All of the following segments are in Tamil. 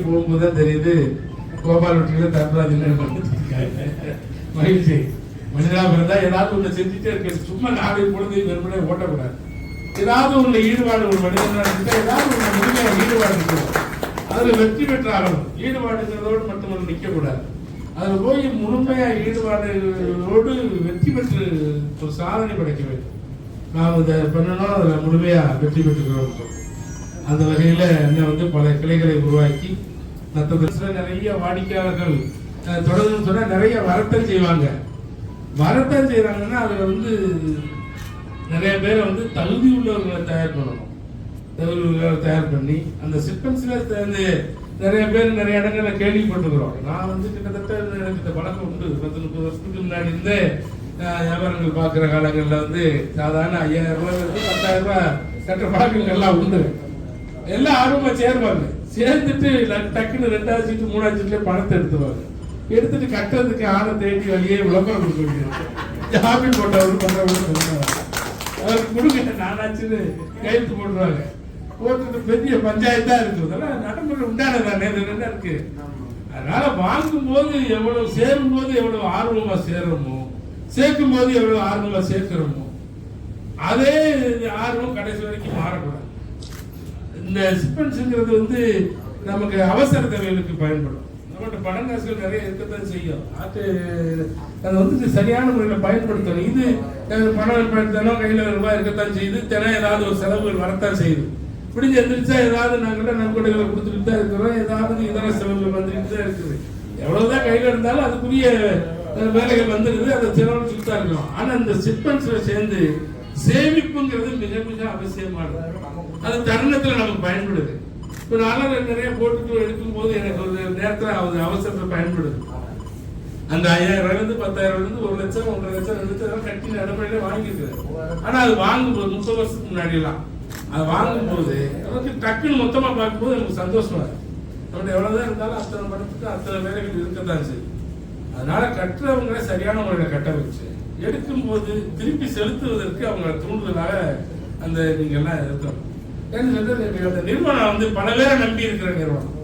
போகும்போது தான் தெரியுது கோபால் வீட்டுல தர்மராஜன் மகிழ்ச்சி. மனிதனா இருந்தால் ஏதாவது ஒண்ணு செஞ்சுட்டே இருக்கு சும்மா நாளை பொழுது வெறுமனே ஓட்டக்கூடாது. ஏதாவது ஒண்ணு ஈடுபாடு ஒரு மனிதனா இருந்தால் ஏதாவது ஒண்ணு முழுமையா ஈடுபாடு இருக்கணும். அதுல வெற்றி பெற்றாலும் ஈடுபாடுங்கிறதோடு மட்டும் நிக்க கூடாது அதுல போய் முழுமையா ஈடுபாடுகளோடு வெற்றி பெற்று ஒரு சாதனை படைக்க வேண்டும். நாம் இதை பண்ணணும் அதுல முழுமையா வெற்றி பெற்றுக்கிறோம் அந்த வகையில் என்ன வந்து பல கிளைகளை உருவாக்கி மற்ற நிறைய வாடிக்கையாளர்கள் தொடர்ந்து சொன்னால் நிறைய வரத்தான் செய்வாங்க. வரத்தான் செய்கிறாங்கன்னா அதில் வந்து நிறைய பேரை வந்து தகுதி உள்ளவர்களை தயார் பண்ணணும். தகுதி உள்ளவர்களை தயார் பண்ணி அந்த சிஸ்டம்ஸ்ல வந்து நிறைய பேர் நிறைய இடங்களில் கேள்விப்பட்டுக்கிறோம் நான் வந்து கிட்டத்தட்ட எனக்கு இந்த பழக்கம் உண்டு. பத்து முப்பது வருஷத்துக்கு முன்னாடி இருந்தே வியாபாரங்கள் பார்க்குற காலங்களில் வந்து சாதாரண ஐயாயிரம் ரூபாய் பத்தாயிரம் ரூபாய் சட்ட பழக்கங்கள்லாம் உண்டு. எல்லாம் ஆர்வமா சேருவாங்க. சேர்ந்துட்டு டக்குன்னு ரெண்டாவது சீட்டு மூணாவது சீட்லேயே பணத்தை எடுத்துவாங்க. எடுத்துட்டு கட்டுறதுக்கு ஆளை தேடி வழியே விளம்பரம் கொடுக்க வேண்டியது. ஜாமி போட்டவர் பண்றவங்க சொல்லுவாங்க அவர் கொடுங்க நானாச்சுன்னு கையெழுத்து போடுறாங்க. போட்டுட்டு பெரிய பஞ்சாயத்தா இருக்கு. அதெல்லாம் நடைமுறை உண்டானதானே இது என்ன இருக்கு? அதனால வாங்கும் போது எவ்வளவு சேரும் போது எவ்வளவு ஆர்வமா சேருமோ சேர்க்கும் போது எவ்வளவு ஆர்வமா சேர்க்கிறோமோ அதே ஆர்வம் கடைசி வரைக்கும் மாறக்கூடாது. இந்த சிப்பன்ஸுங்கிறது வந்து நமக்கு அவசர தேவைகளுக்கு பயன்படும். நம்மகிட்ட பணம் காசுகள் நிறைய இருக்கத்தான் செய்யும். அது அதை வந்து சரியான முறையில் பயன்படுத்தணும். இது பணம் தினம் கையில் ரூபாய் இருக்கத்தான் செய்யுது. தினம் ஏதாவது ஒரு செலவுகள் வரத்தான் செய்யுது. பிடிஞ்சு எந்திரிச்சா ஏதாவது நாங்கள் நன்கொடைகளை கொடுத்துட்டு தான் இருக்கிறோம். ஏதாவது இதர செலவுகள் வந்துட்டு தான் இருக்குது. எவ்வளவுதான் கையில் இருந்தாலும் அதுக்குரிய வேலைகள் வந்துருக்குது அதை செலவழிச்சுட்டு தான் இருக்கும் ஆனால் இந்த சிப்பன்ஸில் சேர்ந்து சேமிப்புங்கிறது மிக மிக அவசியமானது. அது தருணத்துல நமக்கு பயன்படுது. இப்போ நானும் நிறைய போட்டுட்டு எடுக்கும் போது எனக்கு ஒரு நேரத்துல அவர் அவசரத்துல பயன்படுது. அந்த ஐயாயிரம் ரூபாயில இருந்து பத்தாயிரம் இருந்து ஒரு லட்சம் ஒன்றரை லட்சம் ரெண்டு லட்சம் எல்லாம் கட்டி நடைமுறையில வாங்கியிருக்கிறேன் ஆனா அது வாங்கும்போது முப்பது வருஷத்துக்கு முன்னாடி எல்லாம் அது வாங்கும்போது நமக்கு டக்குன்னு மொத்தமா பார்க்கும்போது எனக்கு சந்தோஷமா இருக்கு. நம்மகிட்ட எவ்வளவுதான் இருந்தாலும் அத்தனை படத்துக்கு அத்தனை வேலைகள் இருக்கத்தான் செய்யும். அதனால கட்டுறவங்களை சரியான முறையில கட்ட வச்சு எடுக்கும்போது திருப்பி செலுத்துவதற்கு அவங்க தூண்டுதலாக அந்த நீங்க எல்லாம் இருக்கணும் ஏன்னு சொல்றது, அந்த நிறுவனம் வந்து பல பேரை நம்பி இருக்கிற நிறுவனம்.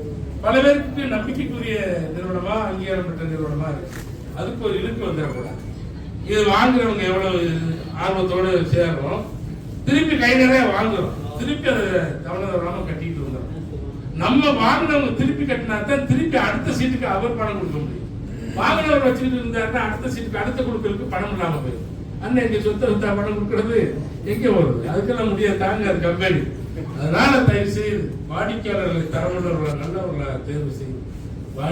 பல பேருக்கு நம்பிக்கைக்குரிய நிறுவனமா அங்கீகாரம் பெற்ற நிறுவனமா இருக்கு. அதுக்கு ஒரு இழுக்கு வந்துடக்கூடாது. இது வாங்குறவங்க எவ்வளவு ஆர்வத்தோடு சேர்றோம் திருப்பி கை நிறைய வாங்குறோம். திருப்பி அதை கவனம் தவறாம கட்டிட்டு வந்துடும் நம்ம வாங்கினவங்க திருப்பி கட்டினா தான் திருப்பி அடுத்த சீட்டுக்கு அவர் பணம் கொடுக்க முடியும். வாங்கினவர் வச்சுக்கிட்டு இருந்தாருன்னா அடுத்த சீட்டுக்கு அடுத்த குழுக்களுக்கு பணம் இல்லாம போயிடும். அண்ணன் எங்க சொத்தை வித்தா பணம் கொடுக்கறது எங்கே வருது அதுக்கெல்லாம் முடியாது தாங்க அது கம்பெனி. அதனால தயவு செய்து வாடிக்கையாளர்களை தரமுள்ளவர்களை நல்லவர்களை தேர்வு செய்யும்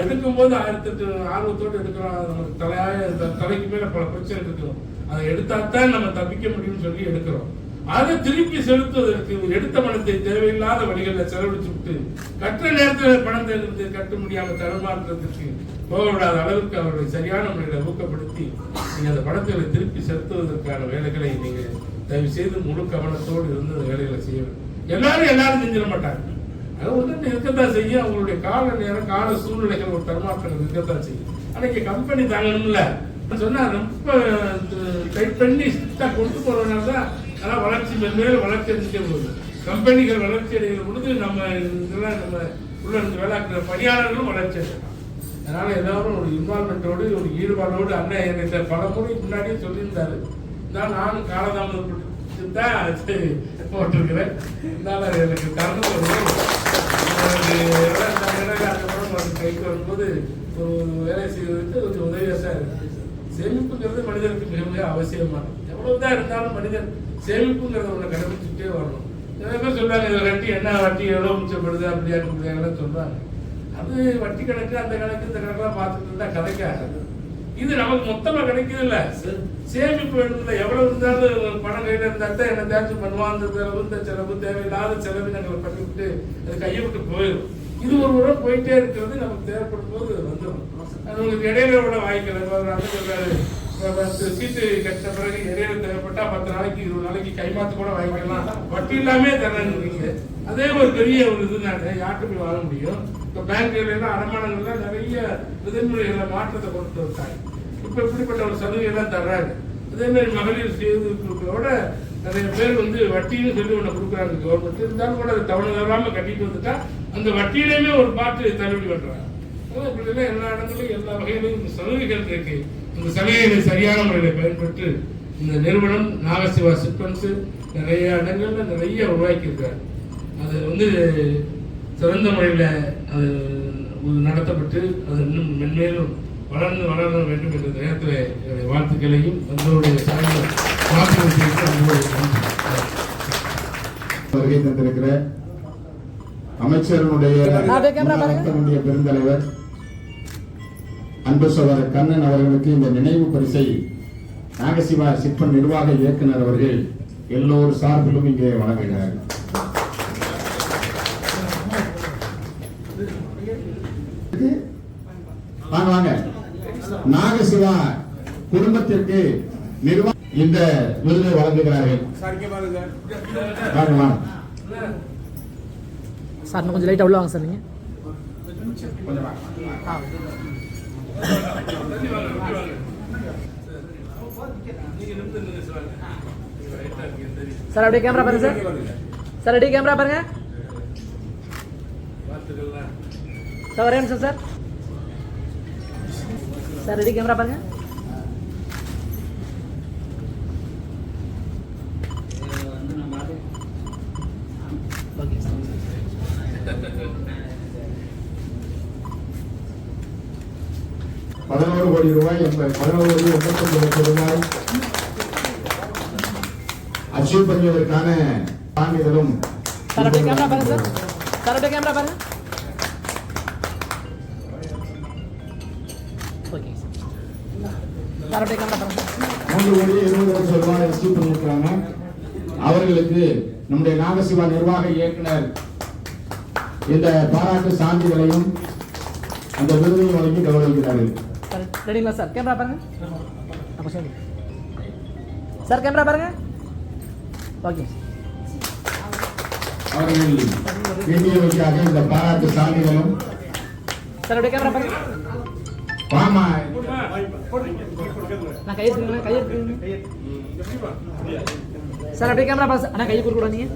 எடுக்கும் போது ஆயிரத்தி எட்டு ஆர்வத்தோடு எடுக்கிறோம். நமக்கு தலையாய தலைக்கு மேல பல பிரச்சனை இருக்கும் அதை எடுத்தாத்தான் நம்ம தப்பிக்க முடியும்னு சொல்லி எடுக்கிறோம். அதை திருப்பி செலுத்துவதற்கு எடுத்த பணத்தை தேவையில்லாத வழிகளில் செலவழிச்சு விட்டு கட்டுற நேரத்தில் பணத்தை கட்ட முடியாம தடுமாற்றத்துக்கு போக விடாத அளவுக்கு அவர்களை சரியான முறையில் ஊக்கப்படுத்தி நீங்க அந்த பணத்தை திருப்பி செலுத்துவதற்கான வேலைகளை நீங்க தயவு செய்து முழு கவனத்தோடு இருந்து அந்த வேலைகளை செய்ய வேண்டும். எல்லாரும் எல்லாரும் செஞ்சிட மாட்டாங்க. அது வந்து இருக்கத்தான் செய்யும். அவங்களுடைய கால நேரம் கால சூழ்நிலைகள் ஒரு தடுமாற்றங்கள் இருக்கத்தான் செய்யும். ஆனா இங்க கம்பெனி தாங்கணும்ல. சொன்னா ரொம்ப டைட் பண்ணி ஸ்ட்ரிக்டா கொண்டு போறதுனால தான் ஆனால் வளர்ச்சி மென்மேலும் வளர்ச்சி அடைஞ்சிட்டே போகுது. கம்பெனிகள் வளர்ச்சி அடைகிற பொழுது நம்ம இதெல்லாம் நம்ம உள்ள இருந்து வேலைக்கிற பணியாளர்களும் வளர்ச்சி அடையலாம் அதனால் எல்லாரும் ஒரு இன்வால்மெண்ட்டோடு ஒரு ஈடுபாடோடு அண்ணன் என்கிட்ட பல முறை முன்னாடியே சொல்லியிருந்தாரு. நான் நானும் காலதாமதப்பட்டு தான் சரி போட்டிருக்கிறேன். இருந்தாலும் எனக்கு தருணம் ஒரு கைக்கு வரும்போது ஒரு வேலை செய்வதற்கு கொஞ்சம் உதவியாக தான் இருக்குது சேமிப்புங்கிறது மனிதனுக்கு மிக மிக அவசியமானது. எவ்வளவுதான் இருந்தாலும் மனிதன் சேமிப்புங்கிறத ஒன்று கடைபிடிச்சுட்டே வரணும். நிறைய பேர் சொல்றாங்க இதில் வட்டி என்ன? வட்டி எவ்வளோ மிச்சப்படுது? அப்படியா இப்படியாங்கலாம் சொல்றாங்க. அது வட்டி கணக்கு அந்த கணக்கு இந்த கணக்கெல்லாம் பார்த்துட்டு இருந்தா கதைக்காது இது நமக்கு மொத்தமாக கிடைக்குது இல்லை. சேமிப்பு வேணும்ல எவ்வளவு இருந்தாலும் பணம் கையில் இருந்தால் தான் என்ன தேர்ச்சி பண்ணுவான் அந்த செலவு இந்த செலவு தேவையில்லாத செலவினங்களை பண்ணிவிட்டு அது கையை விட்டு போயிடும் இது ஒரு முறை போயிட்டே இருக்கிறது நமக்கு தேவைப்படும் போது வந்துடும் அது உங்களுக்கு இடையில விட வாங்கிக்கல சீட்டு கட்ட பிறகு இடையில தேவைப்பட்டா பத்து நாளைக்கு இருபது நாளைக்கு கைமாத்து கூட வாங்கிக்கலாம் வட்டி இல்லாமே தரேன்னு அதே ஒரு பெரிய ஒரு இது நான் யார்கிட்ட போய் வாங்க முடியும்? இப்போ பேங்க்ல அடமானங்கள்லாம் நிறைய விதிமுறைகளை மாற்றத்தை கொண்டு வந்தாங்க இப்போ இப்படிப்பட்ட ஒரு சலுகை எல்லாம் தர்றாங்க அதே மாதிரி மகளிர் சுய நிறைய பேர் வந்து வட்டின்னு சொல்லி ஒன்று கொடுக்குறாங்க. கவர்மெண்ட் இருந்தாலும் கூட அதை தவணை தவறாமல் கட்டிட்டு வந்துட்டா அந்த வட்டியிலையுமே ஒரு பாட்டு தள்ளுபடி பண்ணுறாங்க அதான் இப்படிலாம் எல்லா இடங்களிலும் எல்லா வகையிலும் இந்த சலுகைகள் இருக்கு. இந்த சலுகைகளை சரியான முறையில் பயன்பட்டு இந்த நிறுவனம் நாகசிவா சிப்பன்ஸு நிறைய இடங்களில் நிறைய உருவாக்கியிருக்காரு அது வந்து சிறந்த முறையில் அது நடத்தப்பட்டு அது இன்னும் மென்மேலும் வளர்ந்து வளர வேண்டும் என்ற நேரத்தில் என்னுடைய வாழ்த்துக்களையும் உங்களுடைய சார்ந்த. வருகை தந்திருக்கிற அமைச்சரனுடைய பெருந்தலைவர் அன்பு சகோதரர் கண்ணன் அவர்களுக்கு இந்த நினைவு பரிசை நாகசிவா சிற்பன் நிர்வாக இயக்குனர் அவர்கள் எல்லோர் சார்பிலும் இங்கே வழங்குகிறார். வாங்க வாங்க. நாகசிவா குடும்பத்திற்கு நிர்வாக இந்த விருதை வழங்குகிறார்கள் சார் இன்னும் கொஞ்சம் லைட்டாக உள்ள வாங்க சார். நீங்க சார். அப்படியே கேமரா பாருங்க சார் சார் அப்படியே கேமரா பாருங்க. சார் ஒரே நிமிஷம் சார் சார் ரெடி கேமரா பாருங்க பதினோரு கோடி ரூபாய் பதினோரு கோடி எண்பத்தொன்பது லட்சம் ரூபாய் அச்சீவ் பண்ணுவதற்கான சான்றிதழும் கேமரா பாருங்க சார் கேமரா பாருங்க ஓகே சார். மூன்று கோடி இருபது லட்சம் ரூபாய் அச்சீவ் பண்ணியிருக்கிறாங்க. அவர்களுக்கு நம்முடைய நாகசிவா நிர்வாக இயக்குனர் இந்த பாராட்டு சான்றிதழையும் அந்த விருதையும் வழங்கி கௌரவிக்கிறார்கள். சார் ரெடிங்களா சார் கேமரா பாருங்க. அப்போ சரி சார் கேமரா பாருங்க. ஓகே அவர்கள் வேண்டியவர்களுக்காக இந்த பாராட்டு சான்றிதழும் சார் கேமரா பாருங்க. எடுத்துக்கங்க சார் அப்படியே கேமரா பாருங்க அண்ணா கையை கொடுக்க நீங்க.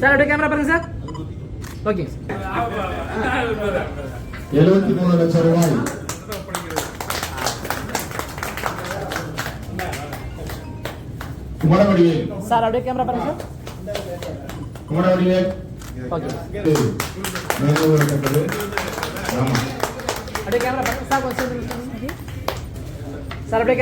சார் அப்படியே கேமரா பாருங்க சார். ஓகே. எழுபத்தி மூணு லட்சம் ரூபாய். குமரவடியில் சார் அப்படியே கேமரா பாருங்க சார். குமரவடியில் ஓகே. நிறுவனப்பட்டது ஆமா அப்படியே கேமரா பாருங்க சார் கொஞ்சம் சேர்ந்து நில்லுங்க. சார் அப்படியே